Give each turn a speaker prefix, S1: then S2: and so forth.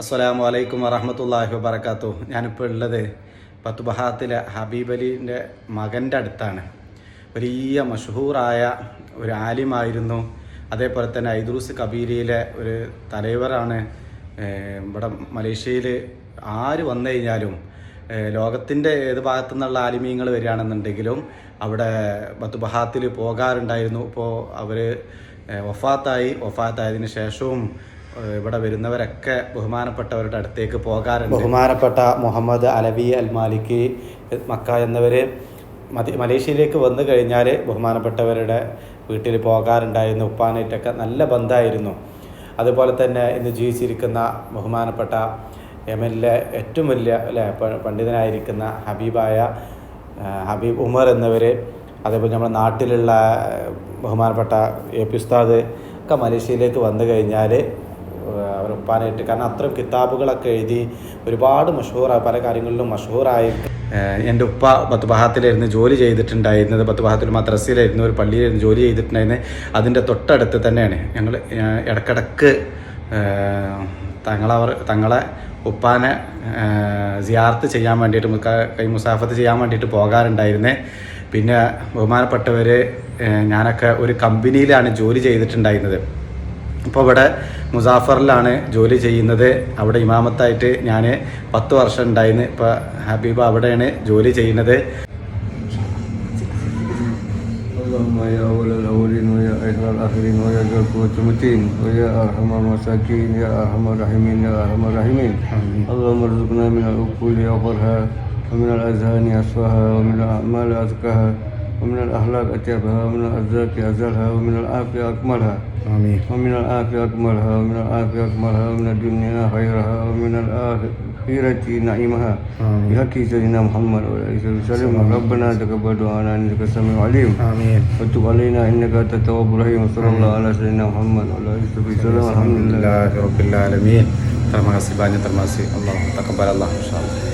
S1: അസ്സലാമു അലൈക്കും വറഹമത്തല്ലാഹി വബർക്കാത്തു ഞാനിപ്പോൾ ഉള്ളത് പത്തുബഹാത്തിലെ ഹബീബ് അലീന്റെ മകന്റെ അടുത്താണ്. വലിയ മഷഹൂറായ ഒരു ആലിമായിരുന്നു. അതേപോലെ തന്നെ ഐദ്രൂസ് കബീരിയിലെ ഒരു തലവറാണ് ഇവിടെ മലേഷ്യയിൽ ആര് വന്നു കഴിഞ്ഞാലും ലോകത്തിന്റെ ഏത് ഭാഗത്തു നിന്നുള്ള ആലിമീങ്ങൾ വരികയാണെന്നുണ്ടെങ്കിലും അവിടെ ബത്തുബഹാത്തിൽ പോകാറുണ്ടായിരുന്നു. ഇപ്പോൾ അവർ വഫാത്തായി. വഫാത്തായതിനു ശേഷവും ഇവിടെ വരുന്നവരൊക്കെ ബഹുമാനപ്പെട്ടവരുടെ അടുത്തേക്ക് പോകാറുണ്ട്. ബഹുമാനപ്പെട്ട Muhammad Alawi Al Maliki Mecca എന്നിവർ മതി മലേഷ്യയിലേക്ക് വന്നു കഴിഞ്ഞാൽ ബഹുമാനപ്പെട്ടവരുടെ വീട്ടിൽ പോകാറുണ്ടായിരുന്നു ഉപ്പാനായിട്ടൊക്കെ നല്ല ബന്ധമായിരുന്നു അതുപോലെ തന്നെ ഇന്ന് ജീവിച്ചിരിക്കുന്ന ബഹുമാനപ്പെട്ട എം എൽ എ ഏറ്റവും വലിയ അല്ലെ പണ്ഡിതനായിരിക്കുന്ന ഹബീബായ ഹബീബ് ഉമർ എന്നിവർ അതേപോലെ നമ്മുടെ നാട്ടിലുള്ള ബഹുമാനപ്പെട്ട എ പി ഉസ്താദ് ഒക്കെ മലേഷ്യയിലേക്ക് വന്നു കഴിഞ്ഞാൽ അവർ ഉപ്പാനായിട്ട് കാരണം അത്രയും കിതാബുകളൊക്കെ എഴുതി ഒരുപാട് മഷഹൂറായി പല കാര്യങ്ങളിലും മഷഹൂറായി എന്റെ ഉപ്പ ബത്തുബഹാത്തിലായിരുന്നു ജോലി ചെയ്തിട്ടുണ്ടായിരുന്നത്. ബത്തുബഹാത്തിൽ മദ്രസയിലായിരുന്നു ഒരു പള്ളിയിലായിരുന്നു ജോലി ചെയ്തിട്ടുണ്ടായിരുന്നത് അതിന്റെ തൊട്ടടുത്ത് തന്നെയാണ്. ഞങ്ങൾ ഇടക്കിടക്ക് തങ്ങളവർ തങ്ങളെ ഉപ്പാനെ സിയാർത്ത് ചെയ്യാൻ വേണ്ടിയിട്ട് കൈ മുസാഫത്ത് ചെയ്യാൻ വേണ്ടിയിട്ട് പോകാറുണ്ടായിരുന്നേ. പിന്നെ ബഹുമാനപ്പെട്ടവർ ഞാനൊക്കെ ഒരു കമ്പനിയിലാണ് ജോലി ചെയ്തിട്ടുണ്ടായിരുന്നത്. ഇപ്പോൾ ഇവിടെ മുസാഫറിലാണ് ജോലി ചെയ്യുന്നത് അവിടെ ഇമാമത്തായിട്ട് ഞാൻ പത്ത് വർഷം ഉണ്ടായിരുന്നു ഇപ്പോൾ ഹബീബ അവിടെയാണ് ജോലി ചെയ്യുന്നത്
S2: اللهم ومن الأخلاق أطيبها ومن الأرزاق أزلها ومن العافية أكملها.
S1: آمين.
S2: ومن العافية أكملها ومن العافية أكملها ومن الدنيا خيرها ومن الآخرة نعيمها. بحق سيدنا محمد عليه وسلم. ربنا تقبل دعانا إنك سميع عليم
S1: آمين.
S2: وتب علينا إنك أنت التواب الرحيم. وصلى الله على سيدنا محمد وعلى آله وسلم. الحمد لله
S1: رب العالمين. ترمى terima ترمى الله تقبل الله إن شاء الله